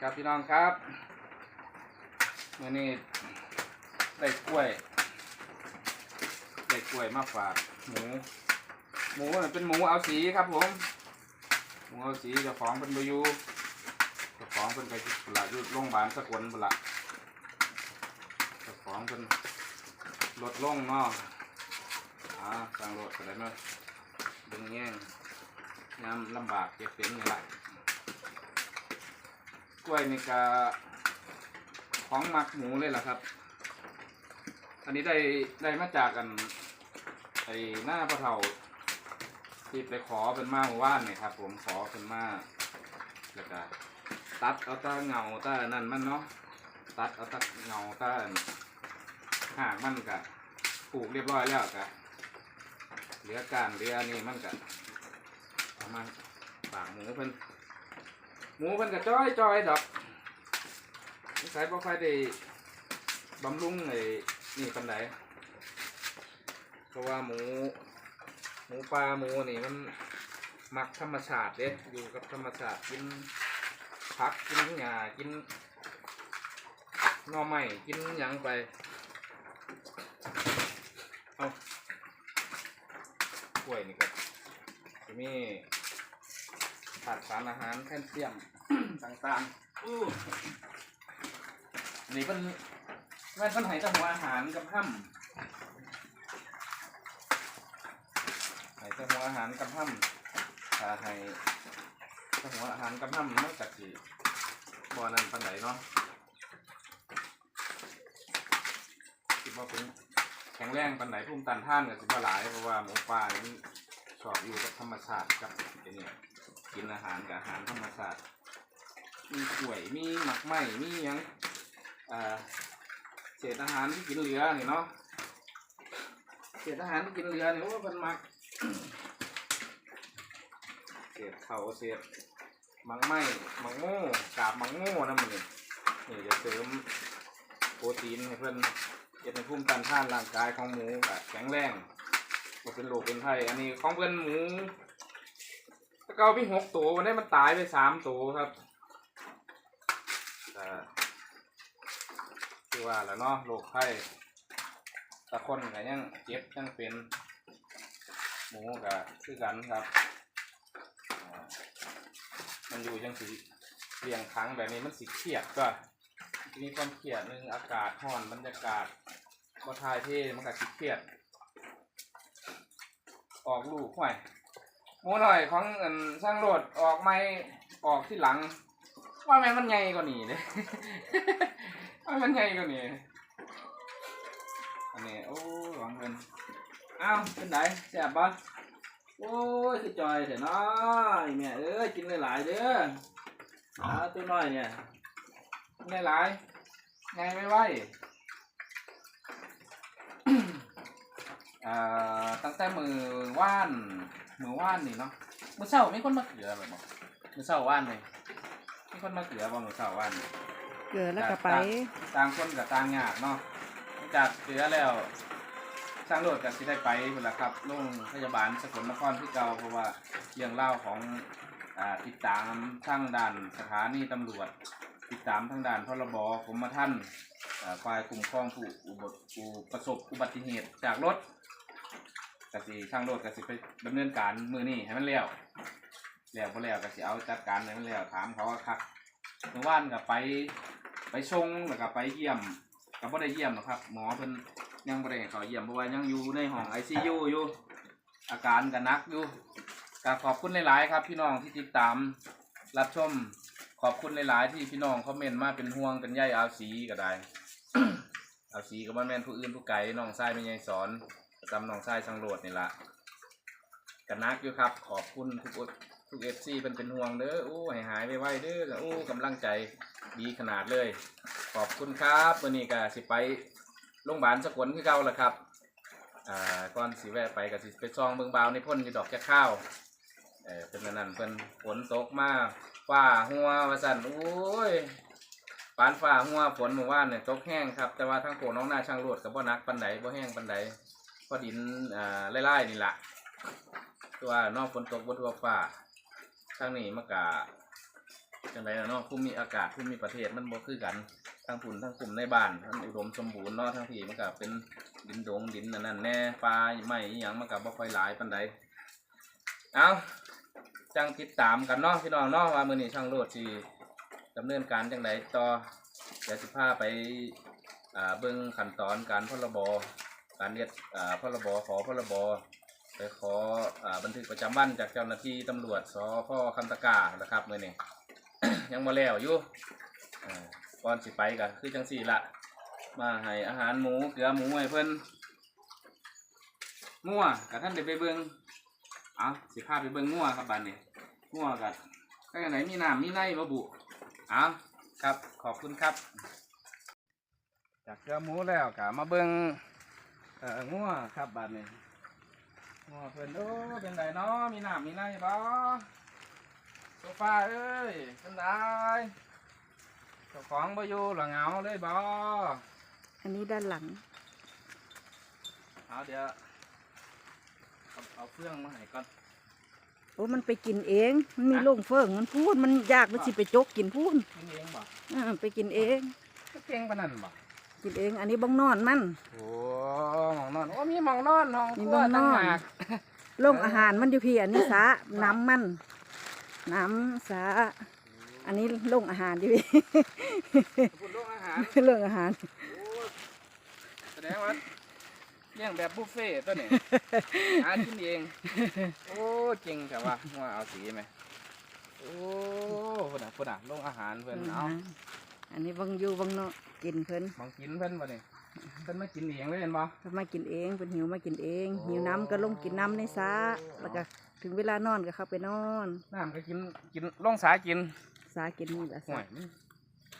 ครับพี่น้องครับมื่อนี้ได้กล้วยได้กล้วยมาฝากหมูหมูเป็นหมูเอาสีครับผมหมูเอาสีจ้าของเป็นบอยูจ้าของเป็นไปละยุดโรงพยาบาลสกลบุละจ้าของเป็นรถล่งเนาะอ่าสั่งรถอะไรมาะดึงแง่งยามลำบากเก็บเป็นนี่แหละ กล้วยนี่ก็ของหมักหมูเลยล่ะครับ อันนี้ได้ได้มาจากกันไอ้หน้าพระเถาที่ไปขอเป็นมาหมู่บ้านเนี่ยครับ ผมขอเป็นมาแล้วก็ตัดเอาตาเงาตานั่นมันเนาะตัดเอาตาเงาตาหากมันกะปลูกเรียบร้อยแล้วกะเหลือการเหลือนี่มันกะเอามาฝากหมูเพิ่น หมูมันก็จ้อยจอยดอกนิสัยบ่ค่อยได้บำรุงไอ้นี่ปานใดเพราะว่าหมู หมูปลาหมูนี่มันมักธรรมชาติเด้อยู่กับธรรมชาติกินผักกินหญ้ากินน่อไม้กินยังไป เอากล้วยนี่ครับมี ขาดสารอาหารแคลเซียม ต่างๆอู้อันนี่เป็นแม่นเป็นไห้แต่หัวอาหารกับห้ำไห้แต่หัวอาหารกับห้ำถ้าให้แต่หัวอาหารกับห้ำมันกัสิบ่อนั้นปันไหนเนาะคิดว่าเป็นแข็งแรงปันไหนพุ่มตันท่านกับสิบหลายเพราะว่าหมูป่านี่มันชอบอยู่กับธรรมชาติกับไอ้เนี่ย กินอาหารกับอาหารธรรมชาติมีกล้วยมีหมักไหมมียังเศษอาหารที่กินเหลือนี่เนาะเศษอาหารที่กินเหลือนี่โอ้เป็นหมักเศษเข่าเศษหมักไหมหมักโม่กาบหมักโม่นะมันนี่จะเสริมโปรตีนให้เพื่อนเก็บในภูมิต้านทานร่างกายของหมูแบบแข็งแรงบ่เป็นโรคเป็นไข้อันนี้ของเพื่อนหมู เกาพี่หกตัววันนี้มันตายไปสามตัวครับแต่คือว่าแล้วเนาะโรคไข้ตะคนก็ยังเจ็บยังเป็น หมูก็คือกันครับ มันอยู่ยังสีเรียงครั้งแบบนี้มันสิเครียดก็มีความเครียดหนึ่งอากาศร้อนบรรยากาศก็ทายเท่มันก็สิเครียด ออกลูกห่วย หมูหน่อยของเอินสร้างโรถออกไม่ออกที่หลัง ว่าแม่นมันใหญ่กว่านี้เลย ว่ามันใหญ่กว่านี้อันนี้โอ้หวังเงินอ้าวเป็นไงแซ่บปะโอ้ยคือจอยเถอะน้อยแม่ยเอ้ยกินหลายๆเด้อเอาตัวน้อยเนี่ยกินหลายไงไม่ไหวอ่า แต่มือว่านมือว่านนี่เนาะมือเช้ามีคนมาเกลือแบบบอกมือเช้าว่านเลยมีคนมาเกลือบ่มือเช้าว่านนี่เกลือแล้วก็ไปต่างคนกับต่างยากเนาะหลังจากเกลือแล้วสร้างโลดกับที่ได้ไปพุ่นละครับโรงพยาบาลสกลนครที่เก่าเพราะว่าเรื่องเล่าวของอ่าติดตามทางด่านสถานีตำรวจ ติดตามทางด่านพรบกรมธรรม์อ่าฝ่ายคุ้มครองผู้อุบัติผู้ประสบอุบัติเหตุจากรถ กสิช่างโลดกสิไปดำเนินการมือนี่ให้มันแล้วแล้วพอแล้วกสิเอาจัดการให้มันแล้วถามเขาว่าคักเมื่อวานกับไปไปชงแล้วก็ไปเยี่ยมก็บ่ได้เยี่ยมหรอกครับ หมอเพิ่นยังบ่ได้ให้เขาเยี่ยมเพราะว่ายังอยู่ในห้องไอซียูอยู่ อาการก็หนักอยู่ก็ขอบคุณหลายๆครับ พี่น้องที่ติดตามรับชมขอบคุณหลายๆที่พี่น้องคอมเมนต์มาเป็นห่วงเป็นใยเอาสีก็ได้ เอาสีก็บ่แม่นผู้อื่นผู้ไกลน้องชายไม่ใหญ่สอน ประจำหนองทรายสังโรดนี่ละกันนักอยู่ครับ ขอบคุณทุกทุกเอฟซีเป็นเป็นห่วงเด้อโอ้ให้หายไปไวๆเด้อโอ้กำลังใจดีขนาดเลย ขอบคุณครับวันนี้ก็สิไปโรงพยาบาลสกลที่เก่าละครับอ่าก่อนสิแวะไปก็สิไปซองเบิ่งบาวในพ่นอยู่ดอกแค่ข้าวเออเป็นนั่นเพิ่นฝนตกมาฟ้าหัวว่าสั่นโอ้ยปานฟ้าหัวฝนเมื่อวานเนี่ยตกแห้งครับ แต่ว่าทางโขน้องนาช่างรวดกับบ่หนักปันใดบ่แห้งปันใด พอดินอ่าไล่ๆนี่แหละตัวนอกฝนตกบนทั่วฟ้าทางนี้มันกะจังไรเนาะภูมิอากาศภูมิประเทศมันบ่คือกันทั้งฝุ่นทั้งกลุ่มในบ้านมันอุดมสมบูรณ์เนาะทั้งที่มันก็เป็นดินดงดินนั่นนั่นแน่ปลาไม้อียังมันก็บ่ค่อยหลายปานใดเอาจังติดตามกันเนาะพี่น้องเนาะว่ามื้อนี้ช่างโลดสิดำเนินการจังไดต่อเดี๋ยวสิพาไปอ่าเบิ่งขั้นตอนการพรบ การเรียกอ่าพรบขอพรบไปขออาบันทึกประจำวันจากเจ้าหน้าที่ตำรวจสพคำตะกานะครับเมื่อนี้ยังมาแล้วอยู่ก่อนสิไปก็คือจังสี่ละมาให้อาหารหมูเกลือหมูให้เพิ่นงัวกับท่านเดี๋ยวไปเบิ่งเอาสิพาไปเบิ่งงัวครับบัดนี้งัวกับข้างไหนมีน้ำมีในบ่บุเอาครับขอบคุณครับ จากเกลือหมูแล้วก็มาเบิ่ง เอ่องัวครับบัดนี้โอ้เพิ่นโอ้เป็นไดเนาะมีน้ำมีในบ่โซฟาเอ้ยเป็นไดเจ้าของบ่อยู่หรอเหงาเลยบ่อันนี้ด้านหลัง เอาเดี๋ยวเอาเอาเครื่องมาให้ก่อนโอ้มันไปกินเอง มันมีโล่งเฟิงมันพูดมันยากมันสิไปจกกินพูดกินเองบ่อ่าไปกินเองเก่งปานนั้นบ่ กินเอง อันนี้บังนอนมัน โอ้หมองนอนโอ้มีหมองนอนห้องมีครัวหม้องนอนต่างหากโล่งอาหารมันอยู่พี่อันนี้สาน้ำมัน น้ำสาอันนี้โล่งอาหารอยู่พี่ คุณโรงอาหารเรื่องอาหาร โอ้แสดงว่าเลี้ยงแบบบุฟเฟ่ต์ตัวนี้หากินเองโอ้เก่งแต่ว่าว่าเอาสีไหมโอ้พุ่นอะพุ่นอะโรงอาหารเพิ่นเอา อันนี้บังอยู่บังนอนกินเพิ่นมองกินเพิ่นบ่นี่เพิ่นมากินเองเลยเห็นบ่เพิ่นมากินเองเพิ่นหิวมากินเองโอ้หิวน้ำก็ลงกินน้ำในสาแล้วก็ถึงเวลานอนก็เข้าไปนอนน้ำก็กินกินลงสากินสากินนี่แหละห่วสายมัน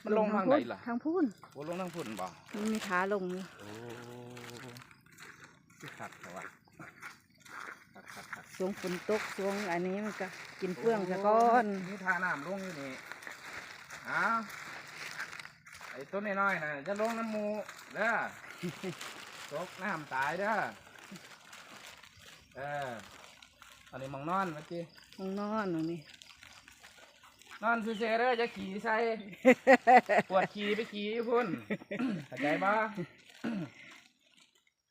มันลงทางไหนล่ะทางพูนโอ้ลงทางพุ่นบ่มันมีขาลงอยู่โอ้สิขัดแต่ว่าขัดขัดขัดช่วงฝนตกช่วงอันนี้มันก็กินเปลืองซะก่อนมีทาน้ำลงอยู่นี่อ้าวไอ้ต้นน้อยๆน่ะจะลงน้ำหมูเด้อตกน้ำตายเด้อเอออันนี้มองนอนเมื่อกี้ห้องนอนตรงนี้นอนคือเซเด้อจะขี่ใส่ปวดขี่ไปขี่อยู่พุ่นเข้าใจบ่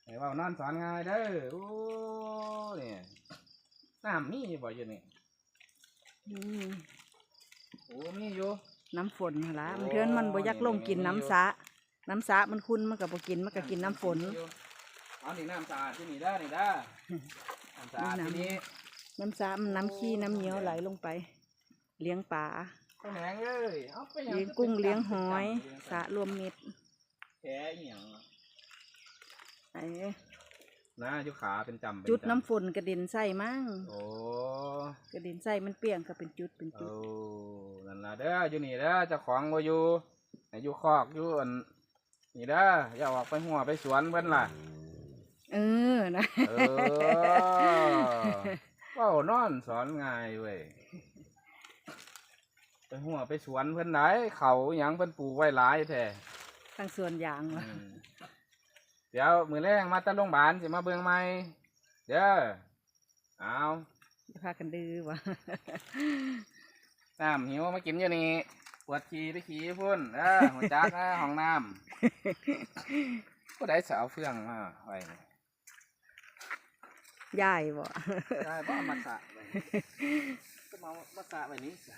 ไหนว่านอนสอนง่ายเด้อโอ้เนี่ยน้ำมีบ่อยู่นี่อืมโอ้มีอยู่ น้ำฝนหั่นละโอ้มันเทือนมันบ่อยักลงกินนี่น้ำสะน้ำสะมันคุณมันก็บ่กินมันก็กินน้ำฝน เอานี่น้ำสะอาดที่นี่ได้อนี่ได้อน้ำสะอาดที่นี่น้ำสะมันน้ำขี้น้ำเหนียวไหลลงไป เลี้ยงปลาข้าวแหงเอ้ยเอาไปหเลี้ยงคือกุ้งป็นเลี้ยงหจำอยเลี้งสะรวมมิตรแผลอหย่าง ไอ้ นะอยุขาเป็นจำเป็นจุดจำน้ำฝนกระเด็นใส่มั่งโอ้กระเด็นใส่มันเปียงก็เป็นจุดเป็นจุโอ้ดนั่นล่ะเด้ออยู่นี่เด้อเจ้าของบ่อยู่ให้อยู่คอกอยู่อันนี่เด้ออย่าออกไปหัวไปสวนเพิ่นล่ะ เออนะเออเว้านอนสอนง่ายเว้ยไปหัวไปสวนเพิ่นไหนเขาหยังเพิ่นปลูกไว้หลายแท้ทางสวนยางอืว่ะมเดี๋ยวมื้อแรงมาแตะโรงพยาบาลสิมาเบิ่งใหม่เด้อเอาพากันดื้อว่ะน้ำหิวมากินอยู่นี่ปวดขี้ไปขี้พุ่นเออหัวจักนะห้องน้ำก็ได้สาวเฟื่องมาไว้นี่ยายบ่ได้บ่เอามาสระไว้ก็มามาสระไว้นี้จ้ะ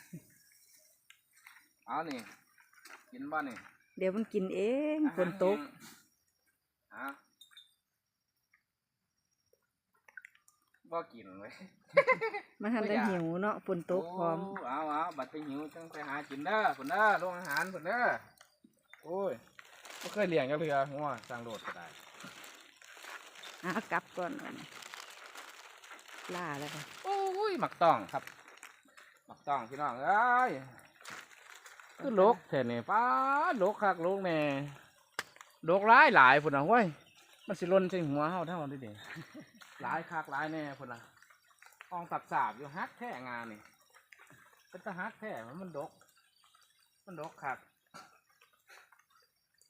เอานี่กินบ่นี่เดี๋ยวมันกินเองฝนตก ฮะบ่กินเว้ยมันทันได้หิวเนาะฝนตกพร้อมโเอาเอาบัดไปหิวจังไปหากินเด้อพุ่นเด้อโรงอาหารพุ่นเด้อโอ้ยบ่เคยเลี้ยงจักเทื่อหัวสร้างโลดก็ได้อะกลับก่อนวันนี้ล่าแล้วค่ะโอ้ยหมักต้องครับหมักต้องพี่น้องเอ้ยคือลกแท่นี่ป้าดลกคักลกแน่ ลกหลายหลายพุ่นน่ะเว้ยมันสิล่นใส่หัวเฮาเท่านี้เด้หลายคักหลายแน่พุ่นน่ะอองตับสาบอยู่ฮักแท้งานนี่เป็นตะฮักแท้มันมันดก มันดกคัก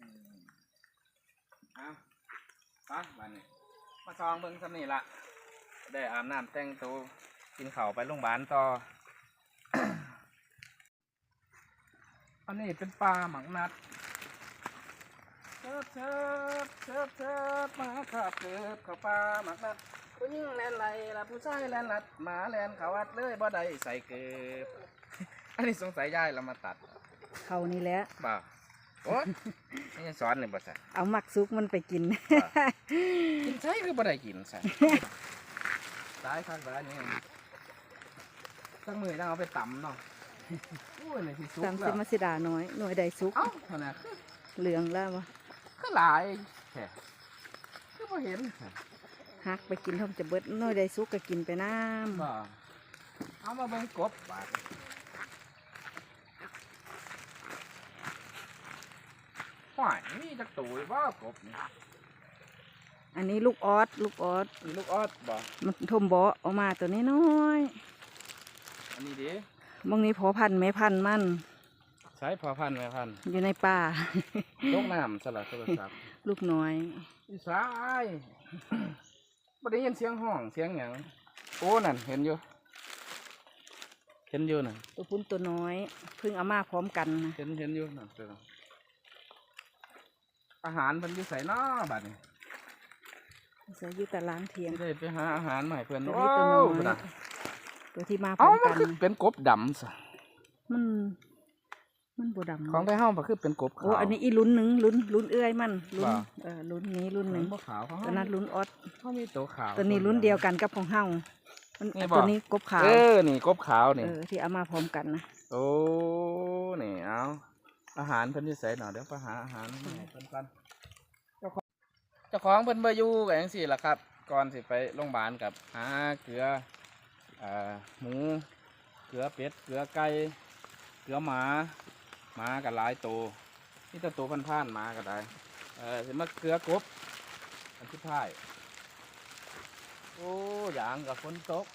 อืมเอาไปบ้านนี้มาซองเบิ่งสำนี่ละได้อาบน้ำแต่งตัวกินข้าวไปโรงพยาบาลต่อ อันนี้เป็นปลาหมักนัด เชิบเชิบเชิบเชิบมาขับเกิบเข้าปลาหมักนัดผู้หญิงแลนไหลละผู้ชายแลนลัดหมาแลนเขาวัดเลยบ่ได้ใส่เกิบอันนี้สงสัยยายเรามาตัดเขานี่แหละบ่าโอ้ยนี่สอนเลยบ่ใส่เอาหมักซุกมันไปกิน กินใช่คือบ่ได้กินใส่ตายข้างร้านนี่ตั้งมือตั้งเอาไปตำเนาะโอ้ยนี่ที่สุกตามแล้วมาสิดาน้อยหน่วยใดซุกเอ้าเท่านั้นเหลืองแล้ววะ คือหลายแค่คือบ่เห็นแค่หักไปกินทอมจะเบิดหน่วยใดซุกก็กินไปน้บ่เอามาเบิ่งกบบาดหวายนี่จักตัวว่ากบนี่ำอันนี้ลูกออสลูกออสมีลูกออดบ่มันทมเบาะออกมาตัวนี้น้อยอันนี้ดิๆบางนี้พอพันธุ์แม่พันธุ์มัน ใช้พอพันธุ์แม่พันธุ์อยู่ในป่า ลกน้ำสลัดโทรศัพท์ลูกน้อย อีสายบ่ได้ยินเสียงห้องเสียงหยังโอ้นั่นเห็นอยู่เห็นอยู่น่ะตัวพุ่นตัวน้อยเพิ่งเอามาพร้อมกันนะเห็นเห็นอยู่น่ะเจออาหารมันอยู่ใส่น้อบัดนี้ใส่อยู่แต่ล้างเทียงที่ได้ไปหาอาหารมาใหม่เพื่อนตัวโอ้นี้ตัวน้อยพุ่นน่ะตัวที่มาพร้เอ้าอมมันกันคือนะเป็นกบดำซะมัน มันบดำของไทเฮามันคือเป็นกบขาวโอ้อันนี้อีลุ้นหนึ่งลุ้นลุ้นเอื้อยมันลุ้นว่าเออลุ้นนี้ลุ้นหนึ่งบ่ขาวเขาตัวนั้นลุ้นออสเขามีตัวขาวตัวนี้ลุ้นเดียวกันกับของเฮามันนี่บ่ตัวนี้กบขาวเออนี่กบขาวนี่เออที่เอามาพร้อมกันนะโอ้นี่เอาอาหารเพิ่นที่ใส่หน่อยเดี๋ยวไปหาอาหารมาให้เพิ่นกันเจ้าของเจ้าของเพิ่นบ่อยู่ก็จังซี่ล่ะครับ ก่อนสิไปโรงพยาบาลกับหาเกลือเอ่อหมูเกลือเป็ดเกลือไก่เกลือหมา หมาก็หลายตัวนี่แต่ตัวพันๆหมาก็ได้เออสิมาเกลือกบอันที่ท้ายโอ้ยางกับฝนตก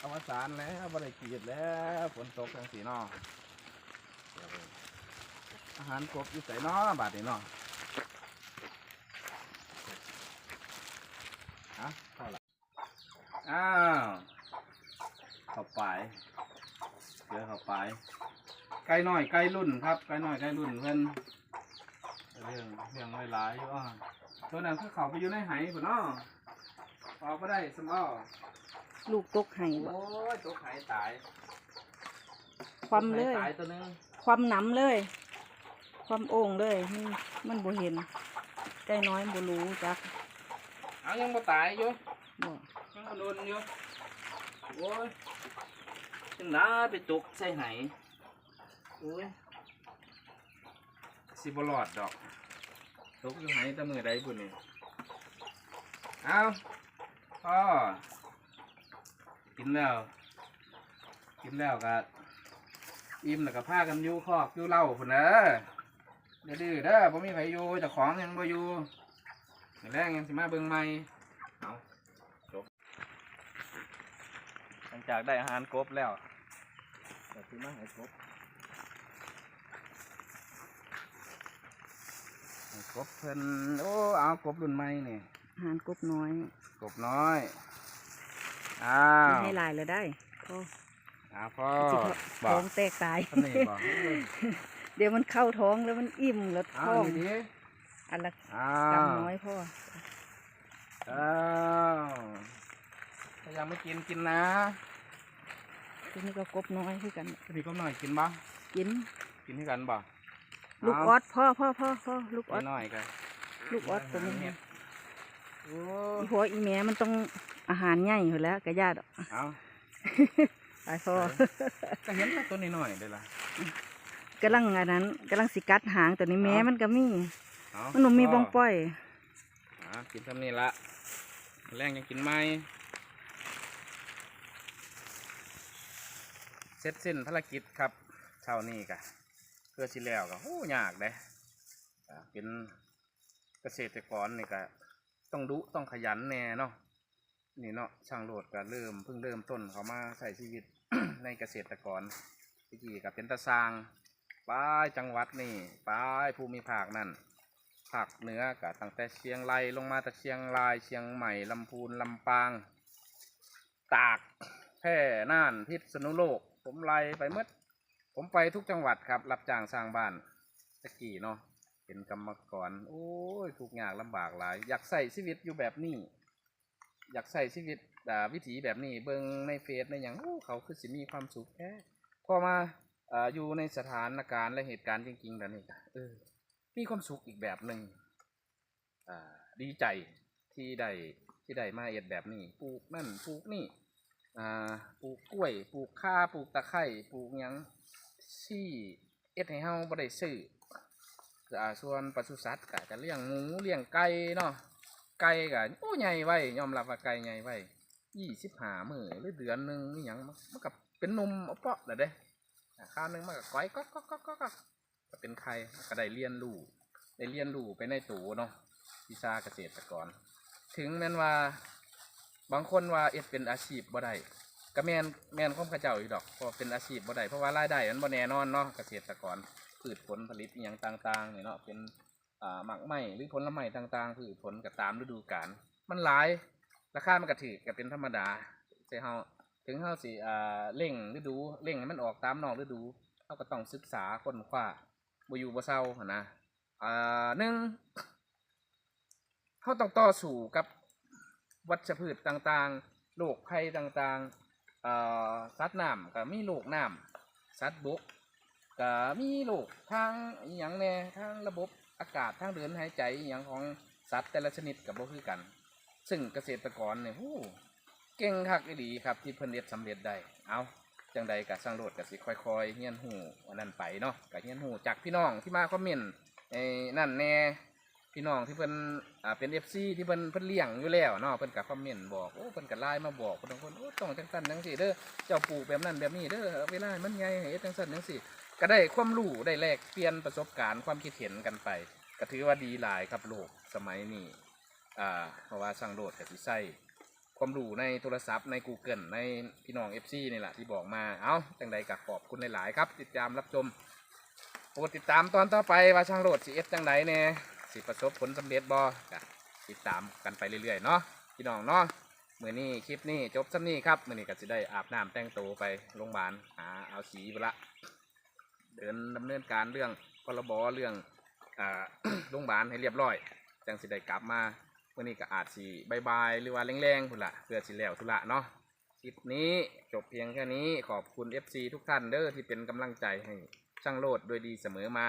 อวสานแล้วบริกีดแล้วฝนตกจังสีนออาหารครบอยู่ใส่นอบาดนี่นอฮะเข้าละอ้าวเข้าไปเจอเข้าไป ไก่น้อยไก่รุ่นครับไก่น้อยไก่รุ่นเพิ่นเรื่องเรื่องหลายๆอยู่อะตัวนั้นคือเขาไปอยู่ในไหพุ่นเนาะออกมาได้สมอลูกตกไห้บ่โอ้ยตัวไข่ตายความเลยตายตัวหนึงความหน้ำเลย ความโอ่งเลยนี่มันบ่เห็นไก่น้อยบ่รู้จักเอายังบ่ตายอยู่บ่ยังบ่โดนอยู่โอ้ยจังน้าไปตกใส่ไห โอ้ยสิบ่รอดดอก ตกอยู่ไหแต่มือใดบุญนี่เอาพ่อกินแล้ว กินแล้วก็อิ่มแล้วก็พากันอยู่คอกอยู่เล่าพุ่นเด้อเดี๋ยวดื้อเด้อบ่มีไผอยู่เจ้าของยังบ่อยู่มื้อแรงยังสิมาเบิ่งใหม่เอาจบหลังจากได้อาหารครบแล้วเดี๋ยวสิมาให้ครบ ให้ครบเพิ่นโอ้เอากบรุ่นใหม่นี่อาหารกบน้อยกบน้อยอ้าวให้ลายเลยได้พ่ออ้าวพ่อสิบท้ออกงแตกตายท่านนี่บอกเดี๋ยวมันเข้าท้องแล้วมันอิ่มแล้วอ้าท้วองนี่ดิอันละอ้ากำวน้อยพ่ออ้าวถ้ายังไม่กินกินนะทีนี้ก็กบน้อยคือกันพี่ก็หน่อยกินบ้างกินกินให้กันบ่ ลูกออสพ่อพ่อพ่อพ่อลูกออสหน่อยกันลูกออสตัวนี้โอ้อีพ่ออีแม่มันต้องอาหารใหญ่อยู่แล้วกระยาดอกเอาตายพ่อก็เห็นแต่ตัวน้อยๆเลยล่ะกำลังอันนั้นกำลังสิกัดหางตัวนี้แม่เอามันก็มีเอามันหนูมีบ้องป้อยอ่ากินทำนี่ละแรงยังกินไหมเสร็จสิ้นภารกิจครับเช้านี้กะ เพื่อสิแล้วก็โอ้ยากเด้อ่าเป็นเกษตรกรนี่ก็ต้องดุต้องขยันแน่เนาะนี่เนาะช่างโหลดก็เริ่มเพิ่งเริ่มต้นเขามาใช้ชีวิตในเกษตรกรที่กี้ก็เป็นตาสางปลายจังหวัดนี่ปลายภูมิภาคนั่นภาคเหนือก็ตั้งแต่เชียงรายลงมาจากเชียงรายเชียงใหม่ลำพูนลำปาง ตากแพร่น่านพิษณุโลก ผมไล่ไปหมด ผมไปทุกจังหวัดครับ รับจ้างสร้างบ้านตะกี้เนาะเป็นกรรมกร โอ้ยทุกยากลำบากหลาย อยากใส่ชีวิตอยู่แบบนี้ อยากใส่ชีวิตอ่าวิถีแบบนี้ เบิ่งในเฟซในอย่างโอ้เขาคือสิมีความสุขแท้พอมาออยู่ในสถานการณ์และเหตุการณ์จริงๆแบบนี้เออมีความสุขอีกแบบหนึ่งอ่าดีใจที่ได้ที่ได้มาเอ็ดแบบนี้ปลูกนั่นปลูกนี่ปลูกกล้วย ปลูกข่าปลูกตะไคร้ปลูกยัง ที่เอ็ดให้เฮาบ่ได้ซื้ออ่าส่วนปศุสัตว์ก็จะเลี้ยงหมูเลี้ยงไก่เนาะไก่ก็โอ้ใหญ่ไว้ยอมรับว่าไก่ใหญ่ไว้ยี่สิบห้ามื้อหรือเดือนหนึ่งนี่หยังมันมันก็เป็นนมเอาเปาะแล้วเด้อข้าวหนึงมันก็ก้อยก๊อกก๊อกก๊อกก๊อกก๊อกก็เป็นใครก็ได้เรียนรู้ได้เรียนรู้ไปในตัวเนาะวิชาเกษตรกร ถึงแม้นว่าบางคนว่าเอ็ดเป็นอาชีพบ่ได้ ก็แมนแมนของเข้าเจ้าอยู่ดอกเพราะเป็นอาชีพบ่ได้เพราะว่ารายได้มันบ่แน่นอนเนาะเกษตรกรพืชผลผลิตอหย่างต่างๆเนี่ยเนาะเป็นอ่าหมักไม้หรือผลไม้ต่างๆพืชผลก็ตามฤดูกาลมันหลายราคามันก็ถือก็เป็นธรรมดาแต่เฮาถึงเฮาสิอ่าเร่งฤดูเร่งให้มันออกตามนอกฤดูเราก็ต้องศึกษาค้นคว้าบ่อยู่บ่เศร้าหั้นนะอ่าหนึ่งเขาต้องต่อสู้กับวัชพืชต่างๆโรคภัยต่างๆ สัตว์น้ำก็มีโรคน้ำสัตว์บกก็มีโรคทางอย่างแน่ทางระบบอากาศทางเดินหายใจอย่างของสัตว์แต่ละชนิดกับบ่คือกัน ซึ่งเกษตรกรเนี่ยฮู้เก่งคักอีหลีครับที่เพิ่นเฮ็ดสำเร็จได้เอาจังใดกับสร้างโรดกับสิค่อยๆเฮียนหูอันนั้นไปเนาะกับเฮียนหูจากพี่น้องที่มาคอมเมนต์ไอ้นั่นแน่ พี่น้องที่เพิ่นอ่าเป็นเอฟซีที่เพิ่นเพิ่นเลี้ยงอยู่แล้วเนาะเพิ่นกับคอมเมนต์บอกโอ้เพิ่นกับไลน์มาบอกคนบางคนโอ้ต้องจังซั่นจังซี่เด้อเจ้าปลูกแบบนั้นแบบนี้เด้อเวลามันไงเฮ็ดจังซั่นจังซี่ ก็ได้ความรู้ได้แลกเปลี่ยนประสบการณ์ความคิดเห็นกันไป ก็ถือว่าดีหลายครับโลกสมัยนี้อ่าเพราะว่าสร้างโรดกับสิใช้ความรู้ในโทรศัพท์ใน Google ในพี่น้อง FC นี่แหละที่บอกมาเอาจังใดกับขอบคุณหลาย ๆ ครับ ติดตามรับชมโปรดติดตามตอนต่อไปว่าช่างโรดสิเอสจังใดเนี่ย สิประสบผลสำเร็จบ่ก็ติดตามกันไปเรื่อยๆเนาะพี่น้องเนาะมือนี้คลิปนี้จบซ้ำนี้ครับมือนี้ก็จะได้อาบน้ำแต่งตัวไปโรงพยาบาลหาเอาสีไปละเดินดำเนินการเรื่องพรบเรื่องโรงพยาบาลให้เรียบร้อยจังสิได้กลับมาวันนี้ก็อาจสิบายบายหรือว่าแรงๆพุ่นละเพื่อสิแล้วธุระเนาะคลิปนี้จบเพียงแค่นี้ขอบคุณ FC ทุกท่านเด้อที่เป็นกำลังใจให้ช่างโลดโดยดีเสมอมา